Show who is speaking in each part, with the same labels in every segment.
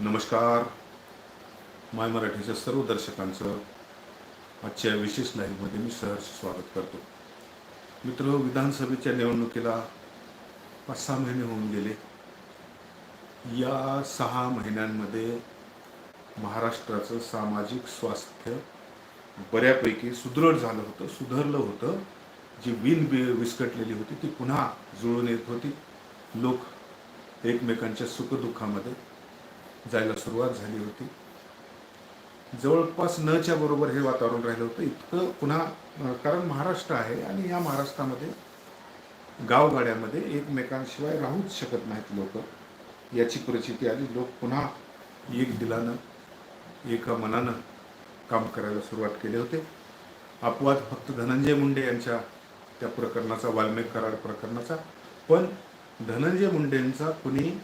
Speaker 1: नमस्कार. माय मराठीच्या सर्व दर्शकांचं आजच्या विशेष लाईव्हमध्ये मी सहर्ष स्वागत करतो. मित्र विधानसभेच्या निवडणुकीला पाच सहा महिने होऊन गेले. या सहा महिन्यांमध्ये महाराष्ट्राचं सामाजिक स्वास्थ्य बऱ्यापैकी सुदृढ झालं होतं सुधारलं होतं. जी विण बि विस्कटलेली होती ती पुन्हा जुळून येत होती. लोक एकमेकांच्या सुखदुःखामध्ये जायला सुरुवात झाली होती. जवळपास नच्या बरोबर हे वातावरण राहिलं होतं. इतकं पुन्हा कारण महाराष्ट्र आहे आणि या महाराष्ट्रामध्ये गावगाड्यामध्ये एकमेकांशिवाय राहूच शकत नाहीत लोक. याची परिस्थिती आली. लोक पुन्हा एक दिलानं एका मनानं काम करायला सुरुवात केले होते. अपवाद फक्त धनंजय मुंडे यांच्या त्या प्रकरणाचा वाल्मिक करार प्रकरणाचा. पण धनंजय मुंडेंचा कुणी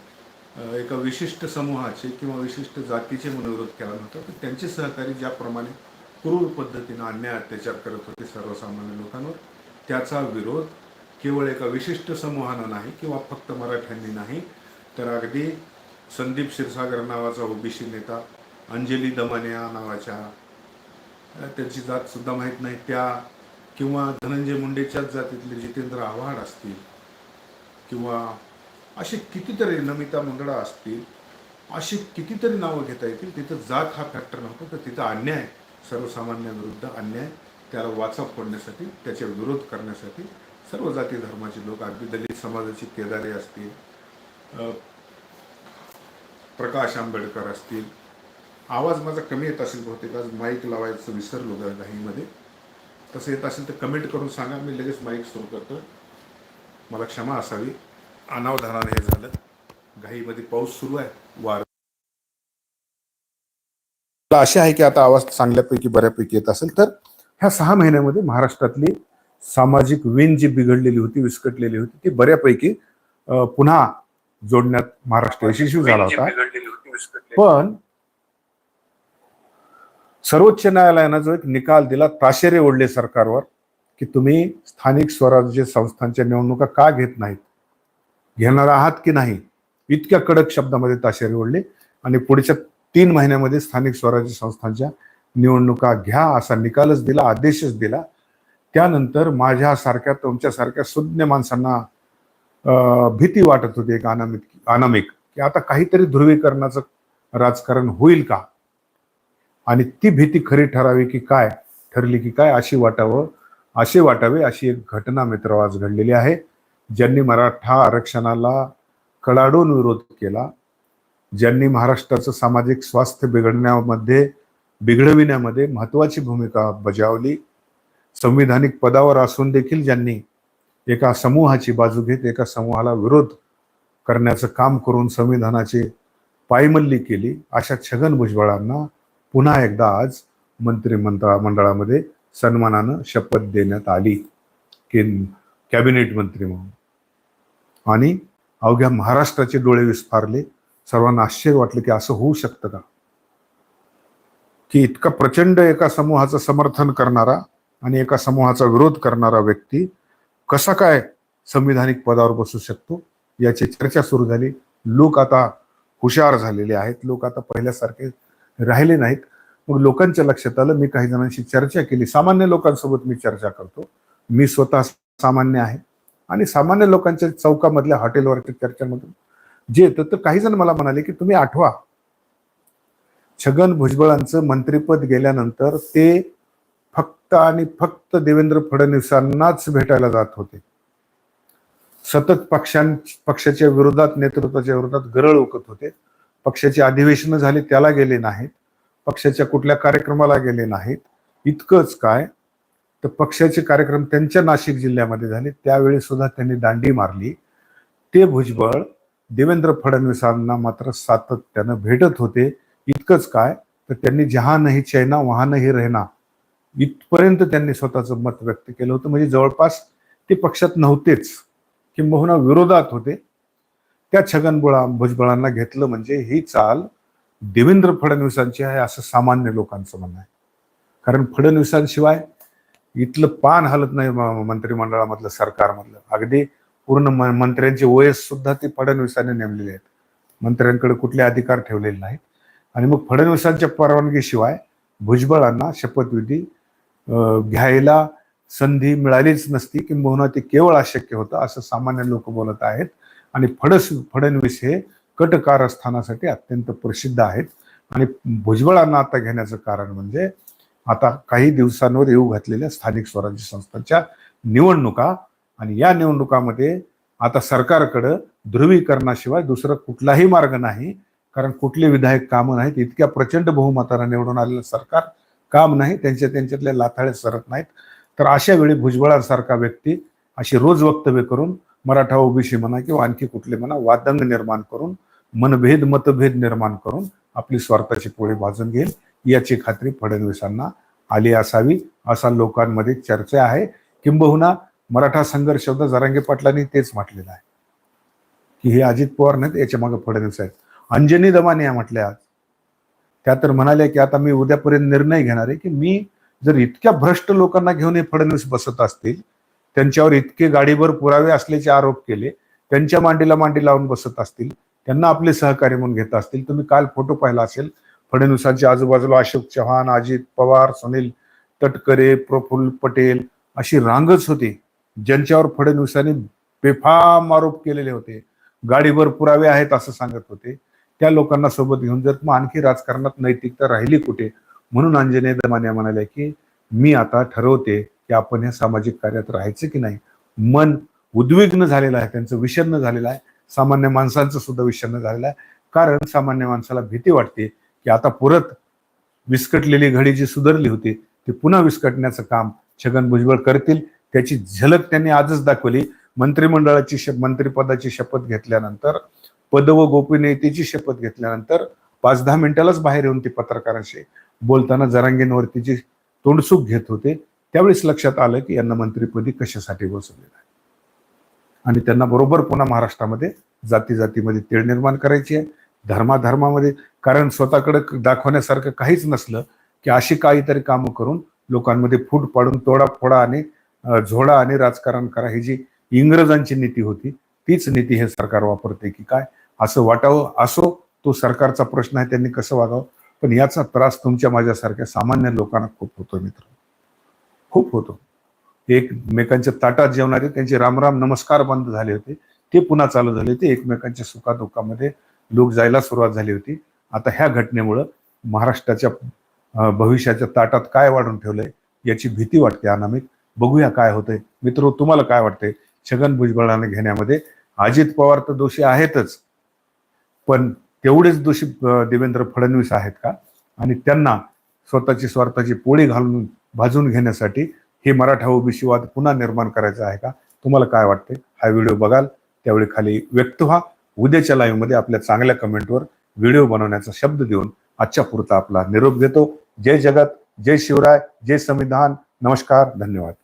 Speaker 1: एका विशिष्ट समूहाचे किंवा विशिष्ट जातीचे मनोविरोध केला नव्हता तर त्यांचे सहकारी ज्याप्रमाणे क्रूर पद्धतीनं अन्याय अत्याचार करत होते सर्वसामान्य लोकांवर त्याचा विरोध केवळ एका विशिष्ट समूहानं नाही किंवा फक्त मराठ्यांनी नाही तर अगदी संदीप क्षीरसागर नावाचा ओबीसी नेता अंजली दमानिया नावाच्या त्यांची जात सुद्धा माहीत नाही त्या किंवा धनंजय मुंडेच्याच जातीतले जितेंद्र आव्हाड असतील किंवा असे कितीतरी नमिता मंगळा असतील अशी कितीतरी नावं घेता येतील तिथं जात हा फॅक्टर नव्हता तर तिथं अन्याय सर्वसामान्यांविरुद्ध अन्याय त्याला वाचा फोडण्यासाठी त्याचे विरोध करण्यासाठी सर्व जाती धर्माचे लोक अगदी दलित समाजाची केदारे असतील प्रकाश आंबेडकर असतील. आवाज माझा कमी येत असेल बहुतेक आज माईक लावायचं विसरलो गा- घाईमध्ये तसं येत असेल तर कमेंट करून सांगा मी लगेच माईक सुरू करतो मला क्षमा असावी. अनावधानाने हे झालं. घाईमध्ये पाऊस सुरू आहे. वार असे आहे की आता आवाज चांगल्यापैकी बऱ्यापैकी येत असेल. तर ह्या सहा महिन्यामध्ये महाराष्ट्रातली सामाजिक वीण जी बिघडलेली होती विस्कटलेली होती ती बऱ्यापैकी पुन्हा जोडण्यात महाराष्ट्र यशस्वी झाला होता. पण सर्वोच्च न्यायालयानं जो एक निकाल दिला ताशेरे ओढले सरकारवर की तुम्ही स्थानिक स्वराज्य संस्थांच्या निवडणुका का घेत नाहीत? घेणार आहात की नाही? इतक्या कडक शब्दामध्ये ताशेरे ओढले आणि पुढच्या तीन महिन्यामध्ये स्थानिक स्वराज्य संस्थांच्या निवडणुका घ्या असा निकालच दिला आदेशच दिला. त्यानंतर माझ्यासारख्या तुमच्यासारख्या सुज्ञ माणसांना भीती वाटत होती एक अनामिक अनामिक की आता काहीतरी ध्रुवीकरणाचं राजकारण होईल का? आणि ती भीती खरी ठरावी की काय ठरली की काय अशी वाटावं असे वाटावे अशी एक घटना मित्र आज घडलेली आहे. ज्यांनी मराठा आरक्षणाला कडाडून विरोध केला ज्यांनी महाराष्ट्राचं सामाजिक स्वास्थ्य बिघडण्यामध्ये बिघडविण्यामध्ये महत्वाची भूमिका बजावली संविधानिक पदावर असून देखील ज्यांनी एका समूहाची बाजू घेत एका समूहाला विरोध करण्याचं काम करून संविधानाची पायमल्ली केली अशा छगन भुजबळांना पुन्हा एकदा आज मंत्रिमंडळा मंडळामध्ये सन्मानानं शपथ देण्यात आली. की कॅबिनेट मंत्री म्हणून. आणि अवघ्या महाराष्ट्राचे डोळे विस्फारले. सर्वांना आश्चर्य वाटलं की असं होऊ शकतं का? की इतका प्रचंड एका समूहाचं समर्थन करणारा आणि एका समूहाचा विरोध करणारा व्यक्ती कसा काय संविधानिक पदावर बसू शकतो? याची चर्चा सुरू झाली. लोक आता हुशार झालेले आहेत. लोक आता पहिल्यासारखे राहिले नाहीत. मग लोकांच्या लक्षात आलं. मी काही जणांशी चर्चा केली. सामान्य लोकांसोबत मी चर्चा करतो. मी स्वतः सामान्य आहे. आणि सामान्य लोकांच्या चौकामधल्या हॉटेलवरच्या चर्चामधून जे येतं तर काही जण मला म्हणाले की तुम्ही आठवा. छगन भुजबळांचं मंत्रिपद गेल्यानंतर ते फक्त आणि फक्त देवेंद्र फडणवीसांनाच भेटायला जात होते. सतत पक्षां पक्षाच्या विरोधात नेतृत्वाच्या विरोधात गरळ ओकत होते. पक्षाचे अधिवेशनं झाले त्याला गेले नाहीत. पक्षाच्या कुठल्या कार्यक्रमाला गेले नाहीत. इतकंच काय तर पक्षाचे कार्यक्रम त्यांच्या नाशिक जिल्ह्यामध्ये झाले. त्यावेळी सुद्धा त्यांनी दांडी मारली. ते भुजबळ देवेंद्र फडणवीसांना मात्र सातत्यानं भेटत होते. इतकंच काय? तर त्यांनी जहा नाही चैना वहा नाही रहना इथपर्यंत त्यांनी स्वतःचं मत व्यक्त केलं होतं. म्हणजे जवळपास ते पक्षात नव्हतेच किंबहुना विरोधात होते. त्या छगन बुळा भुजबळांना घेतलं म्हणजे ही चाल देवेंद्र फडणवीसांची आहे असं सामान्य लोकांचं म्हणणं आहे. कारण फडणवीसांशिवाय इथलं पान हलत नाही म- मंत्रिमंडळामधलं सरकारमधलं. अगदी पूर्ण म- मंत्र्यांचे वयस सुद्धा ते फडणवीसांनी नेमलेले आहेत. मंत्र्यांकडे कुठले अधिकार ठेवलेले नाहीत. आणि मग फडणवीसांच्या परवानगीशिवाय भुजबळांना शपथविधी घ्यायला संधी मिळालीच नसती किंबहुना ते केवळ अशक्य होतं असं सामान्य लोक बोलत आहेत. आणि फडस फडणवीस हे कट कारस्थानासाठी अत्यंत प्रसिद्ध आहेत. आणि भुजबळांना आता घेण्याचं कारण म्हणजे आता काही दिवसांवर येऊ घातलेल्या स्थानिक स्वराज्य संस्थांच्या निवडणुका. आणि या निवडणुकामध्ये आता सरकारकडं ध्रुवीकरणाशिवाय दुसरा कुठलाही मार्ग नाही. कारण कुठले विधायक कामं नाहीत. इतक्या प्रचंड बहुमताला निवडून आलेलं सरकार काम नाही. त्यांच्या त्यांच्यातल्या लाथाळे सरत नाहीत. तर अशा वेळी भुजबळांसारखा व्यक्ती अशी रोज वक्तव्य करून मराठा ओबीसी म्हणा किंवा आणखी कुठले म्हणा वादंग निर्माण करून मनभेद मतभेद निर्माण करून आपली स्वार्थाची पोळी भाजून घेईल. याची खात्री फडणवीसांना आली असावी असा लोकांमध्ये चर्चा आहे. किंबहुना मराठा संघर्ष शब्द जरांगे पाटलांनी तेच म्हटलेलं आहे. की हे अजित पवार नाहीत याच्या मागे फडणवीस आहेत. अंजनी दमाने या म्हटल्या आज. त्या तर म्हणाल्या की आता मी उद्यापर्यंत निर्णय घेणार आहे की मी जर इतक्या भ्रष्ट लोकांना घेऊन हे फडणवीस बसत असतील त्यांच्यावर इतके गाडीभर पुरावे असल्याचे आरोप केले त्यांच्या मांडीला मांडी लावून बसत असतील त्यांना आपले सहकार्य म्हणून घेत असतील तुम्ही काल फोटो पाहिला असेल फडणवीसांच्या आजूबाजूला अशोक चव्हाण अजित पवार सुनील तटकरे प्रफुल्ल पटेल अशी रांगच होती ज्यांच्यावर फडणवीसांनी बेफाम आरोप केलेले होते. गाडीभर पुरावे आहेत असं सांगत होते. त्या लोकांना सोबत घेऊन जर मग आणखी राजकारणात नैतिकता राहिली कुठे? म्हणून अंजने दमाने म्हणाले की मी आता ठरवते की आपण या सामाजिक कार्यात राहायचं की नाही. मन उद्विग्न झालेलं आहे त्यांचं विषन्न झालेलं आहे. सामान्य माणसांचं सुद्धा विषन्न झालेलं आहे. कारण सामान्य माणसाला भीती वाटते की आता परत विस्कटलेली घडी जी सुधारली होती ती पुन्हा विस्कटण्याचं काम छगन भुजबळ करतील. त्याची झलक त्यांनी आजच दाखवली. मंत्रिमंडळाची शप मंत्रिपदाची शपथ घेतल्यानंतर पद व गोपनीयतेची शपथ घेतल्यानंतर पाच दहा मिनिटालाच बाहेर येऊन ते पत्रकारांशी बोलताना जरांगेंवरती जी तोंडसुख घेत होते त्यावेळेस लक्षात आलं की यांना मंत्रिपदी कशासाठी बसवलेलं आहे. आणि त्यांना बरोबर पुन्हा महाराष्ट्रामध्ये जाती जातीमध्ये तेढ निर्माण करायची आहे. धर्माधर्मामध्ये कारण स्वतःकडे दाखवण्यासारखं काहीच नसलं की अशी काहीतरी कामं करून लोकांमध्ये फूट पाडून तोडाफोडा आणि झोडा आणि राजकारण करा. ही जी इंग्रजांची नीती होती तीच नीती हे सरकार वापरते की काय? असं वाटावं असो तो सरकारचा प्रश्न आहे त्यांनी कसं वागावं? पण याचा त्रास तुमच्या माझ्यासारख्या सामान्य लोकांना खूप होतो मित्र. खूप होतो. एकमेकांच्या ताटात जेवणारे त्यांचे रामराम नमस्कार बंद झाले होते. ते पुन्हा चालू झाले होते. एकमेकांच्या सुखादुःखामध्ये लोक जायला सुरुवात झाली होती. आता ह्या घटनेमुळं महाराष्ट्राच्या भविष्याच्या ताटात काय वाढून ठेवलंय याची भीती वाटते अनामिक. बघूया काय होतंय. मित्र तुम्हाला काय वाटतंय? छगन भुजबळाने घेण्यामध्ये अजित पवार तर दोषी आहेतच. पण तेवढेच दोषी देवेंद्र फडणवीस आहेत का? आणि त्यांना स्वतःची स्वार्थाची पोळी घालून भाजून घेण्यासाठी हे मराठा ओबीसी वाद पुन्हा निर्माण करायचा आहे का? तुम्हाला काय वाटते हा व्हिडिओ बघाल त्यावेळी खाली व्यक्त व्हा. उद्याच्या लाईव्हमध्ये आपल्या चांगल्या कमेंटवर व्हिडिओ बनवण्याचा शब्द देऊन आजच्या पुरता आपला निरोप घेतो. जय जगत जय शिवराय जय संविधान. नमस्कार धन्यवाद.